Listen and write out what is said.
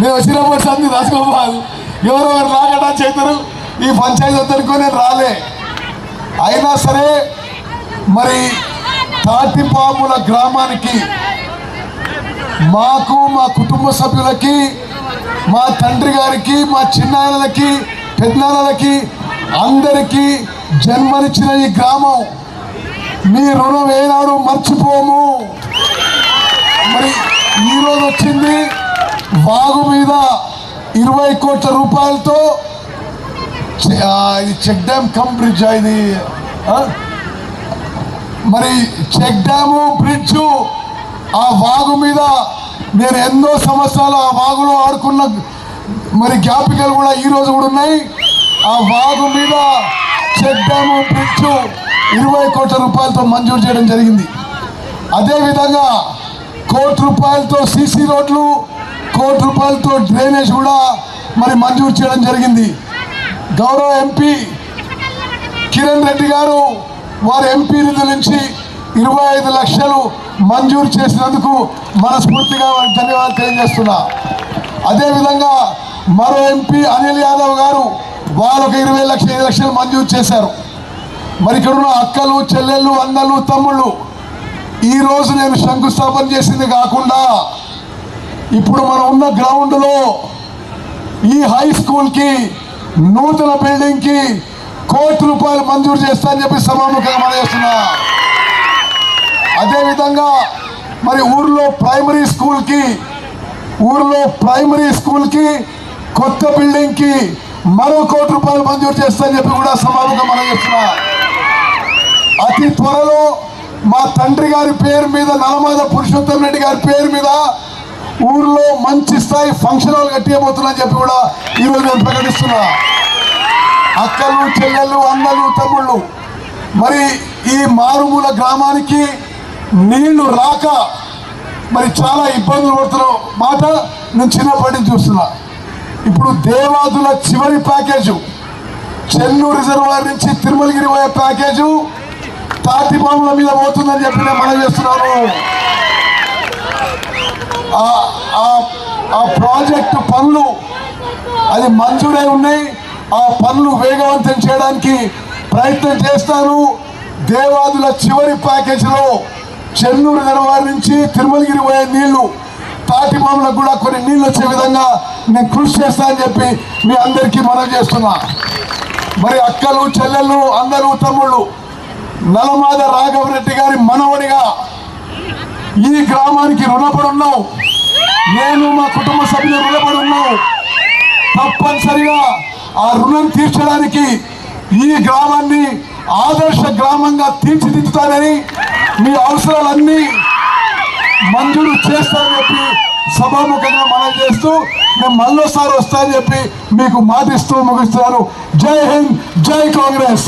నేను వచ్చినప్పుడు సంది రాసుకోబాదు ఎవరెవరు రాకడా చేతురు? ఈ పంచాయతీ వద్దనుకో నేను రాలే. అయినా సరే మరి తాటిపాముల గ్రామానికి మాకు మా కుటుంబ సభ్యులకి మా తండ్రి గారికి మా చిన్నాన్నలకి పెద్దనాన్నలకి అందరికీ జన్మనిచ్చిన ఈ గ్రామం. మీ రుణం ఏనాడు మర్చిపోము. బాగు మీద ఇరవై కోట్ల రూపాయలతో చె- ఇది చెక్ డ్యామ్ కమ్ బ్రిడ్జ్ ఇది మరి చెక్ డ్యాము బ్రిడ్జ్ ఆ వాగు మీద నేను ఎన్నో సంవత్సరాలు ఆ వాగులో ఆడుకున్న మరి జ్ఞాపికలు కూడా ఈరోజు కూడా ఉన్నాయి. ఆ వాగు మీద చెక్ డ్యాము బ్రిడ్జ్ ఇరవై కోట్ల రూపాయలతో మంజూరు చేయడం జరిగింది. అదేవిధంగా కోటి రూపాయలతో సీసీ రోడ్లు కోటి రూపాయలతో డ్రైనేజ్ కూడా మరి మంజూరు చేయడం జరిగింది. గౌరవ ఎంపీ కిరణ్ రెడ్డి గారు వారి ఎంపీ నిధి నుంచి ఇరవై ఐదు లక్షలు మంజూరు చేసినందుకు మనస్ఫూర్తిగా వారికి ధన్యవాదాలు తెలియజేస్తున్నా. అదేవిధంగా మరో ఎంపీ అనిల్ యాదవ్ గారు వారు ఒక ఇరవై లక్షల ఐదు లక్షలు మంజూరు చేశారు. మరి ఇక్కడ ఉన్న అక్కలు చెల్లెళ్ళు అన్నలు తమ్ముళ్ళు ఈరోజు నేను శంకుస్థాపన చేసింది కాకుండా ఇప్పుడు మనం ఉన్న గ్రౌండ్లో ఈ హై స్కూల్కి నూతన బిల్డింగ్కి కోటి రూపాయలు మంజూరు చేస్తా అని చెప్పి సభాముఖంగా మనం చేస్తున్నా. అదేవిధంగా మరి ఊర్లో ప్రైమరీ స్కూల్కి ఊర్లో ప్రైమరీ స్కూల్కి కొత్త బిల్డింగ్కి మరో కోటి రూపాయలు మంజూరు చేస్తా అని చెప్పి కూడా సభాముఖంగా మనం చేస్తున్నా. అతి త్వరలో మా తండ్రి గారి పేరు మీద నలమాద పురుషోత్తం రెడ్డి గారి పేరు మీద ఊర్లో మంచి స్థాయి ఫంక్షన్ హాల్ కట్టియబోతున్నా అని చెప్పి కూడా ఈరోజు నేను ప్రకటిస్తున్నా. అక్కలు చెల్లెళ్ళు అన్నలు తమ్ముళ్ళు మరి ఈ మారుమూల గ్రామానికి నీళ్ళు రాక మరి చాలా ఇబ్బందులు పడుతున్న మాట నేను చిన్నప్పటి నుంచి చూస్తున్నా. ఇప్పుడు దేవాదుల చివరి ప్యాకేజు చెన్నూరు రిజర్వాయర్ నుంచి తిరుమలగిరి పోయే ప్యాకేజు తాటిపాముల మీద పోతుందని చెప్పి నేను మనం చేస్తున్నాను ఆ- ఆ- ప్రాజెక్టు పనులు అది మంజూరై ఉన్నాయి. ఆ పనులు వేగవంతం చేయడానికి ప్రయత్నం చేస్తాను దేవాదుల చివరి ప్యాకేజీలో చెన్నూరు రిజర్వాయర్ నుంచి తిరుమలగిరి పోయే నీళ్ళు తాటిపాములకు కూడా కొన్ని నీళ్ళు వచ్చే విధంగా నేను కృషి చేస్తానని చెప్పి మీ అందరికీ మనం చేస్తున్నా. మరి అక్కలు చెల్లెళ్ళు అందరూ తమ్ముళ్ళు నలమాద రాఘవరెడ్డి గారి మనవడిగా ఈ గ్రామానికి రుణపడి నేను మా కుటుంబ సభ్యులు రుణపడి ఉన్నాను తప్పనిసరిగా ఆ రుణం తీర్చడానికి ఈ గ్రామాన్ని ఆదర్శ గ్రామంగా తీర్చిదిద్దుతానని మీ అవసరాలన్నీ మంజూరు చేస్తానని చెప్పి సభాముఖంగా మనం చేస్తూ మేము మళ్ళోసారి వస్తానని చెప్పి మీకు మాటిస్తూ ముగిస్తున్నాను. జై హింద్ జై కాంగ్రెస్.